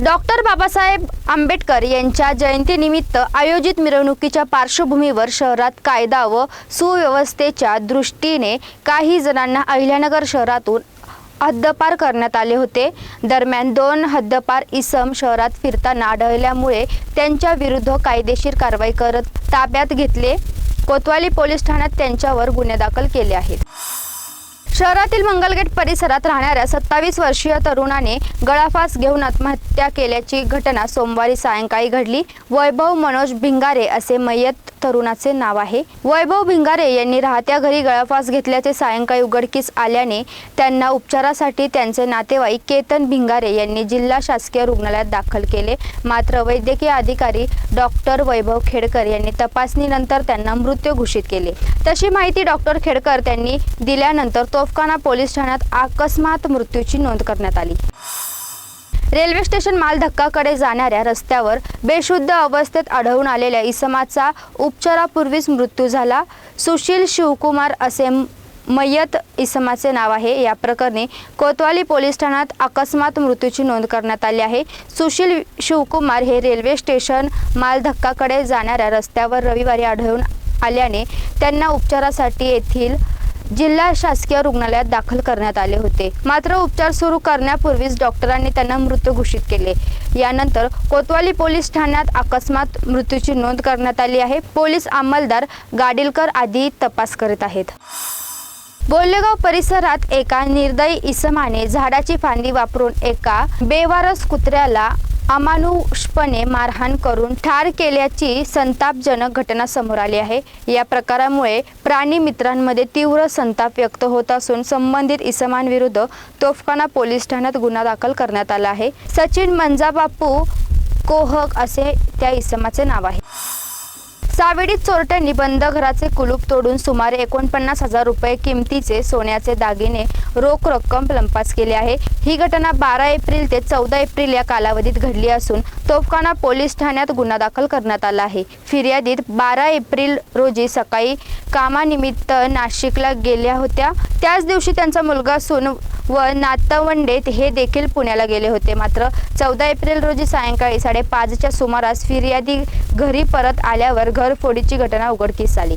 Doctor Babasaheb Ambedkar यांच्या जयंतीनिमित्त आयोजित मिरवणुकीच्या पार्श्वभूमीवर शहरात कायदा व सुव्यवस्थेच्या दृष्टीने काही जणांना अहिल्यानगर शहरातून हद्दपार करण्यात आले होते. दरम्यान दोन हद्दपार इसम शहरात फिरताना आढळल्यामुळे त्यांच्या विरुद्ध कायदेशीर कारवाई करत ताब्यात घेतले. कोतवाली पोलीस ठाण्यात त्यांच्यावर गुन्हे दाखल केले आहेत. शहरातील मंगलगेट परिसरात राहणाऱ्या सत्तावीस वर्षीय तरुणाने गळाफास घेऊन आत्महत्या केल्याची घटना सोमवारी सायंकाळी घडली. वैभव मनोज भिंगारे असे मयत तरुणाचे नाव आहे. वैभव भिंगारे यांनी राहत्या घरी गळफास घेतल्याचे सायंकाळी उघडकीस आल्याने त्यांना उपचारासाठी त्यांचे नातेवाईक केतन भिंगारे यांनी जिल्हा शासकीय रुग्णालयात दाखल केले. मात्र वैद्यकीय अधिकारी डॉक्टर वैभव खेडकर यांनी तपासणीनंतर त्यांना मृत्यू घोषित केले. तशी माहिती डॉक्टर खेडकर त्यांनी दिल्यानंतर तोफखाना पोलीस ठाण्यात अकस्मात मृत्यूची नोंद करण्यात आली. रेल्वे स्टेशन मालधक्काकडे जाणाऱ्या रस्त्यावर बेशुद्ध अवस्थेत आढळून आलेल्या इसमाचा उपचारापूर्वीच मृत्यू झाला. सुशील शिवकुमार असे म- मयत इसमाचे नाव आहे. या प्रकरणी कोतवाली पोलीस ठाण्यात अकस्मात मृत्यूची नोंद करण्यात आली आहे. सुशील शिवकुमार हे रेल्वे स्टेशन मालधक्काकडे जाणाऱ्या रस्त्यावर रविवारी आढळून आल्याने त्यांना उपचारासाठी येथील जिल्हा शासकीय रुग्णालयात दाखल करण्यात आले होते. मात्र उपचार सुरू करण्यापूर्वीच डॉक्टरांनी त्यांना मृत घोषित केले. यानंतर कोतवाली पोलीस ठाण्यात अकस्मात मृत्यूची नोंद करण्यात आली आहे. पोलीस अंमलदार गाडीलकर आदी तपास करीत आहेत. बोल्लेगाव परिसरात एका निर्दयी इसमाने झाडाची फांदी वापरून एका बेवारस कुत्र्याला अमानुषपणे मारहाण करून ठार केल्याची संतापजनक घटना समोर आली आहे. या प्रकारामुळे प्राणी मित्रांमध्ये तीव्र संताप व्यक्त होत असून संबंधित इसमांविरुद्ध तोफखाना पोलीस ठाण्यात गुन्हा दाखल करण्यात आला आहे. सचिन मंजाबापू कोहक असे त्या इसमाचे नाव आहे. सावेडीत चोरट्यांनी बंद घराचे कुलूप तोडून सुमारे एकोणपन्नास हजार रुपये किमतीचे सोन्याचे दागिने रोख रक्कम लंपास केली आहे. ही घटना बारा एप्रिल ते चौदा एप्रिल या कालावधीत घडली असून तोफखाना पोलीस ठाण्यात गुन्हा दाखल करण्यात आला आहे. फिर्यादीत बारा एप्रिल रोजी सकाळी कामानिमित्त नाशिकला गेल्या होत्या. त्याच दिवशी त्यांचा मुलगा सून व नातवंडे हे देखील पुण्याला गेले होते. मात्र चौदा एप्रिल रोजी सायंकाळी साडेपाचच्या सुमारास फिर्यादी घरी परत आल्यावर घरफोडीची घटना उघडकीस आली.